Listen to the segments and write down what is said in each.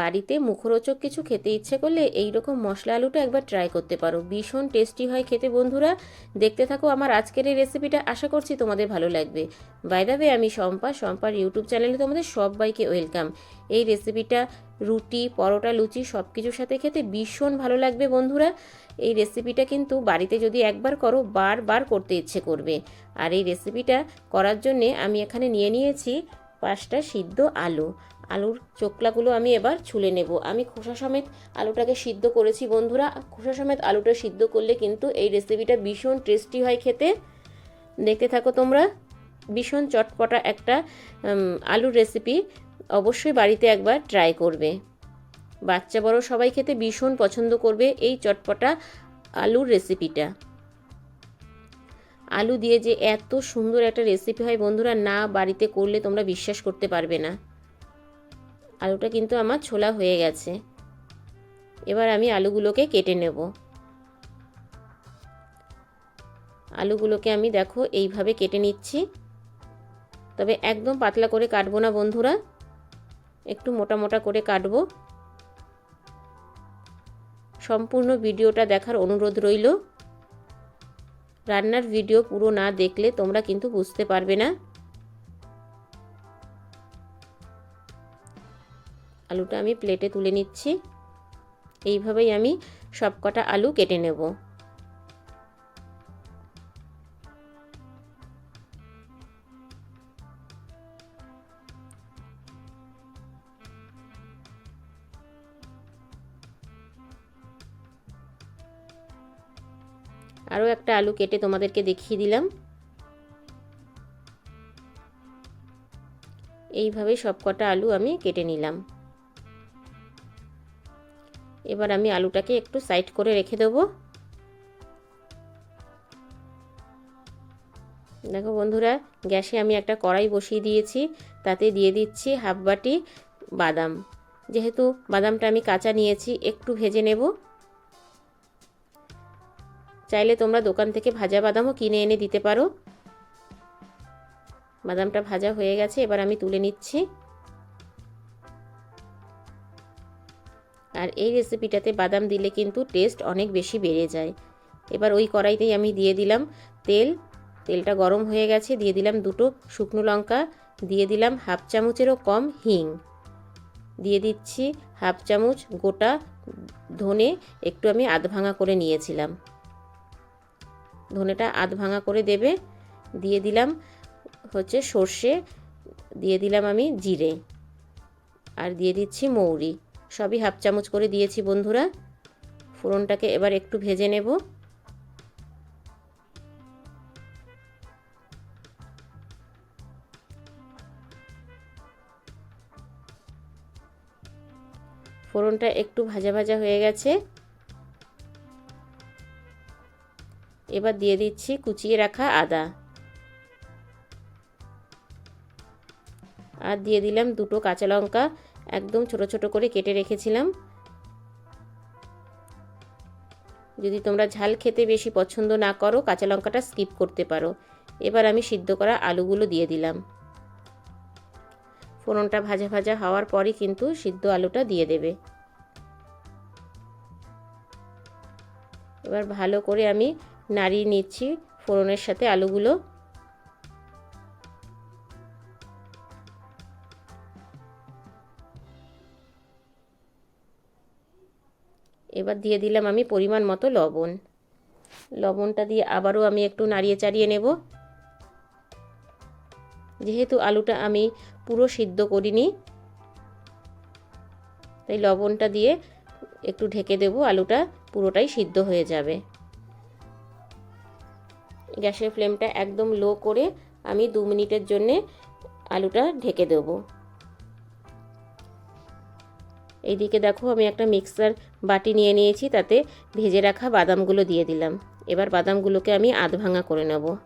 বাড়িতে মুখরোচক কিছু খেতে ইচ্ছে করলে এই রকম মশলা আলুটা একবার ট্রাই করতে পারো। ভীষণ টেস্টি হয় খেতে বন্ধুরা। দেখতে থাকো আমার আজকের এই রেসিপিটা আশা করছি তোমাদের ভালো লাগবে। বাইদাবে আমি শম্পা। শম্পার ইউটিউব চ্যানেলে তোমাদের সবাইকে ওয়েলকাম এই রেসিপিটা রুটি, পরোটা, লুচি সব কিছুর সাথে খেতে ভীষণ ভালো লাগবে বন্ধুরা। এই রেসিপিটা কিন্তু বাড়িতে যদি একবার করো, বারবার করতে ইচ্ছে করবে। আর এই রেসিপিটা করার জন্যে আমি এখানে নিয়ে নিয়েছি পাঁচটা সিদ্ধ আলু। আলুর চোকলাগুলো আমি এবার ছুলে নেব। আমি খোসা সমেত আলুটাকে সিদ্ধ করেছি, বন্ধুরা। খোসা সমেত আলুটা সিদ্ধ করলে কিন্তু এই রেসিপিটা ভীষণ টেস্টি হয় খেতে। দেখতে থাকো তোমরা, ভীষণ চটপটা একটা আলুর রেসিপি অবশ্যই বাড়িতে একবার ট্রাই করবে। বাচ্চা বড় সবাই খেতে ভীষণ পছন্দ করবে এই চটপটা আলুর রেসিপিটা আলু দিয়ে যে এত সুন্দর একটা রেসিপি হয় বন্ধুরা, না বাড়িতে করলে তোমরা বিশ্বাস করতে পারবে না। আলুটা কিন্তু আমার ছোলা হয়ে গেছে। এবার আমি আলুগুলোকে কেটে নেব। আলুগুলোকে আমি দেখো এইভাবে কেটে নিচ্ছি। তবে একদম পাতলা করে কাটবো না বন্ধুরা। একটু মোটা মোটা করে কাটবো। সম্পূর্ণ ভিডিওটা দেখার অনুরোধ রইল। রান্নার ভিডিও পুরো না দেখলে তোমরা কিন্তু বুঝতে পারবে না। আলুটা আমি প্লেটে তুলে নিচ্ছি। এইভাবেই আমি সব কটা আলু কেটে নেব। আরও একটা আলু কেটে তোমাদেরকে দেখিয়ে দিলাম। এইভাবে সব কটা আলু আমি কেটে নিলাম। এবার আমি আলুটাকে একটু সাইড করে রেখে দেবো। দেখো বন্ধুরা, গ্যাসে আমি একটা কড়াই বসিয়ে দিয়েছি, তাতে দিয়ে দিচ্ছি হাফ বাটি বাদাম। যেহেতু বাদামটা আমি কাঁচা নিয়েছি, একটু ভেজে নেব। চাইলে তোমরা দোকান থেকে ভাজা বাদামও কিনে এনে দিতে পারো। বাদামটা ভাজা হয়ে গেছে, এবার আমি তুলে নিচ্ছি। আর এই রেসিপিটাতে বাদাম দিলে কিন্তু টেস্ট অনেক বেশি বেড়ে যায়। এবার ওই কড়াইতেই আমি দিয়ে দিলাম তেল। তেলটা গরম হয়ে গেছে, দিয়ে দিলাম দুটো শুকনো লঙ্কা, দিয়ে দিলাম হাফ চামচেরও কম হিং। দিয়ে দিচ্ছি হাফ চামচ গোটা ধনে, একটু আমি আধ ভাঙা করে নিয়েছিলাম। ধনেটা আধ ভাঙা করে দেবে। দিয়ে দিলাম হচ্ছে সর্ষে, দিয়ে দিলাম আমি জিরে। আর দিয়ে দিচ্ছি মৌরি। সবই হাফ চামচ করে দিয়েছি বন্ধুরা। ফোড়নটাকে এবার একটু ভেজে নেব। ফোড়নটা একটু ভাজা ভাজা হয়ে গেছে। এবার দিয়ে দিচ্ছি কুচিয়ে রাখা আদা। আর দিয়ে দিলাম দুটো কাঁচা লঙ্কা। একদম ছোট ছোট করে কেটে রেখেছিলাম। যদি তোমরা ঝাল খেতে বেশি পছন্দ না করো, কাঁচা লঙ্কাটা স্কিপ করতে পারো। এবার আমি সিদ্ধ করা আলুগুলো দিয়ে দিলাম। ফোড়নটা ভাজা ভাজা হওয়ার পরই কিন্তু সিদ্ধ আলুটা দিয়ে দেবে। এবার ভালো করে আমি নাড়িয়ে নিচ্ছি ফোড়নের সাথে আলুগুলো। এবার দিয়ে দিলাম আমি পরিমাণ মতো লবণ। লবণটা দিয়ে আবারও আমি একটু নাড়িয়ে চাড়িয়ে নেব। যেহেতু আলুটা আমি পুরো সিদ্ধ করিনি, তাই লবণটা দিয়ে একটু ঢেকে দেব, আলুটা পুরোটাই সিদ্ধ হয়ে যাবে। গ্যাসের ফ্লেমটা একদম লো করে আমি দু মিনিটের জন্যে আলুটা ঢেকে দেবো। এইদিকে দেখো আমি একটা মিক্সার বাটি নিয়ে নিয়েছি, তাতে ভেজে রাখা বাদামগুলো দিয়ে দিলাম। এবার বাদামগুলোকে আমি আধ ভাঙা করে নেব।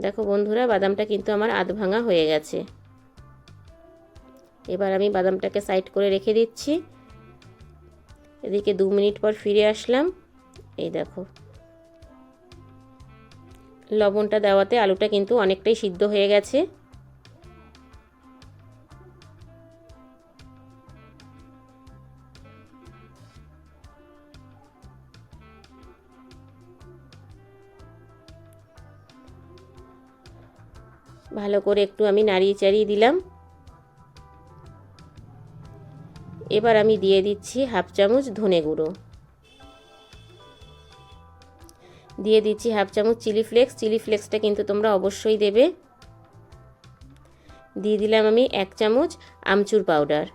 দেখো বন্ধুরা, বাদামটা কিন্তু আমার আধ ভাঙা হয়ে গেছে। এবার আমি বাদামটাকে সাইড করে রেখে দিচ্ছি। এদিকে দু মিনিট পর ফিরে আসলাম। এই দেখো। লবণটা দেওয়াতে আলুটা কিন্তু অনেকটাই সিদ্ধ হয়ে গেছে। ভালো করে একটু আমি নাড়িয়ে চাড়িয়ে দিলাম। এবার আমি দিয়ে দিচ্ছি হাফ চামচ ধনে গুঁড়ো। দিয়ে দিচ্ছি হাফ চামচ চিলি ফ্লেক্স। চিলি ফ্লেক্সটা কিন্তু তোমরা অবশ্যই দেবে। দিয়ে দিলাম আমি এক চামচ আমচুর পাউডার,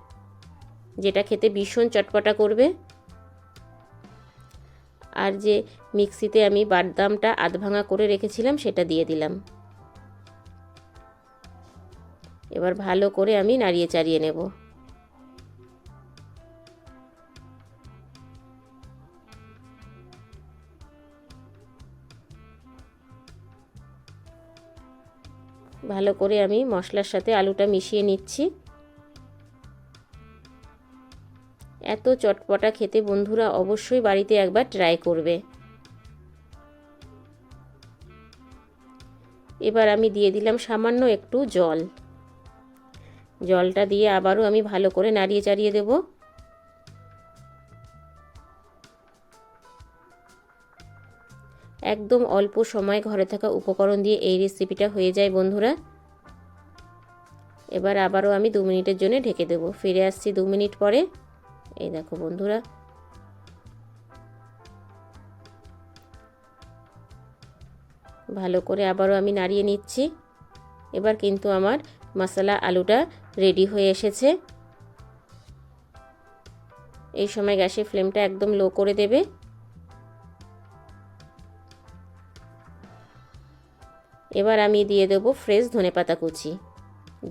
যেটা খেতে ভীষণ চটপটা করবে। আর যে মিক্সিতে আমি বাদামটা আধ ভাঙা করে রেখেছিলাম, সেটা দিয়ে দিলাম। এবার ভালো করে আমি নাড়িয়ে চাড়িয়ে নেব। ভালো করে আমি মশলার সাথে আলুটা মিশিয়ে নিচ্ছি। এত চটপটা খেতে বন্ধুরা অবশ্যই বাড়িতে একবার ট্রাই করবে। এবার আমি দিয়ে দিলাম সামান্য একটু জল। জলটা দিয়ে আবারও আমি ভালো করে নাড়িয়ে চাড়িয়ে দেব। একদম অল্প সময় ঘরে থাকা উপকরণ দিয়ে এই রেসিপিটা হয়ে যায় বন্ধুরা। এবার আবারও আমি দু মিনিটের জন্য ঢেকে দেবো। ফিরে আসছি দু মিনিট পরে। এই দেখো বন্ধুরা। ভালো করে আবারও আমি নাড়িয়ে নিচ্ছি। এবার কিন্তু আমার মশলা আলুটা রেডি হয়ে এসেছে। এই সময় গ্যাসের ফ্লেমটা একদম লো করে দেবে। এবার আমি দিয়ে দেবো ফ্রেশ ধনেপাতা কুচি,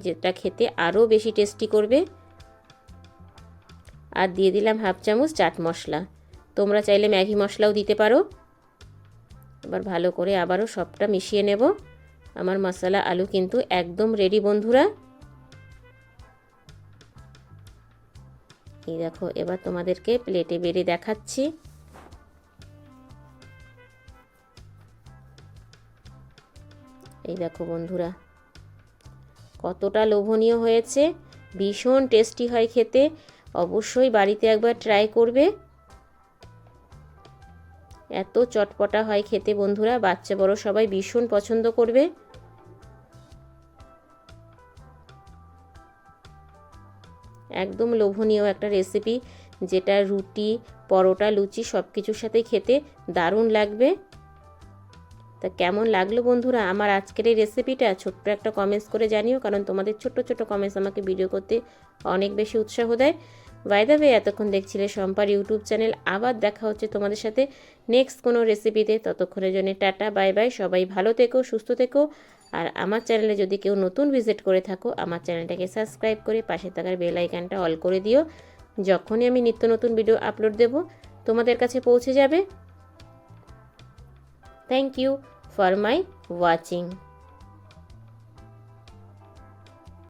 যেটা খেতে আরও বেশি টেস্টি করবে। আর দিয়ে দিলাম হাফ চামচ চাট মশলা, তোমরা চাইলে ম্যাগি মশলাও দিতে পারো। এবার ভালো করে আবারও সবটা মিশিয়ে নেব। আমার মশলা আলু কিন্তু একদম রেডি বন্ধুরা। এই দেখো, এবার তোমাদেরকে প্লেটে বেড়ে দেখাচ্ছি। এই দেখো বন্ধুরা, কতটা লোভনীয় হয়েছে, ভীষণ টেস্টি হয় খেতে, অবশ্যই বাড়িতে একবার ট্রাই করবে। এত চটপটা হয় খেতে বন্ধুরা, বাচ্চা বড় সবাই ভীষণ পছন্দ করবে। একদম লোভনীয় একটা রেসিপি যেটা রুটি, পরোটা, লুচি সব কিছুর সাথে খেতে দারুণ লাগবে। তা কেমন লাগল বন্ধুরা আমার আজকের এই রেসিপিটা ছোট্ট একটা কমেন্টস করে জানিও, কারণ তোমাদের ছোট্ট ছোট্ট কমেন্টস আমাকে ভিডিও করতে অনেক বেশি উৎসাহ দেয়। বাইদাবে এতক্ষণ দেখছিলে সম্পার ইউটিউব চ্যানেল আবার দেখা হচ্ছে তোমাদের সাথে নেক্সট কোনো রেসিপিতে ততক্ষণের জন্য টাটা বাই বাই সবাই ভালো থেকো, সুস্থ থেকো। আর আমার চ্যানেলে যদি কেউ নতুন ভিজিট করে থাকো, আমার চ্যানেলটাকে সাবস্ক্রাইব করে পাশে থাকার বেল আইকনটা অল করে দিও। যখনই আমি নিত্য নতুন ভিডিও আপলোড দেব, তোমাদের কাছে পৌঁছে যাবে। Thank you for my watching.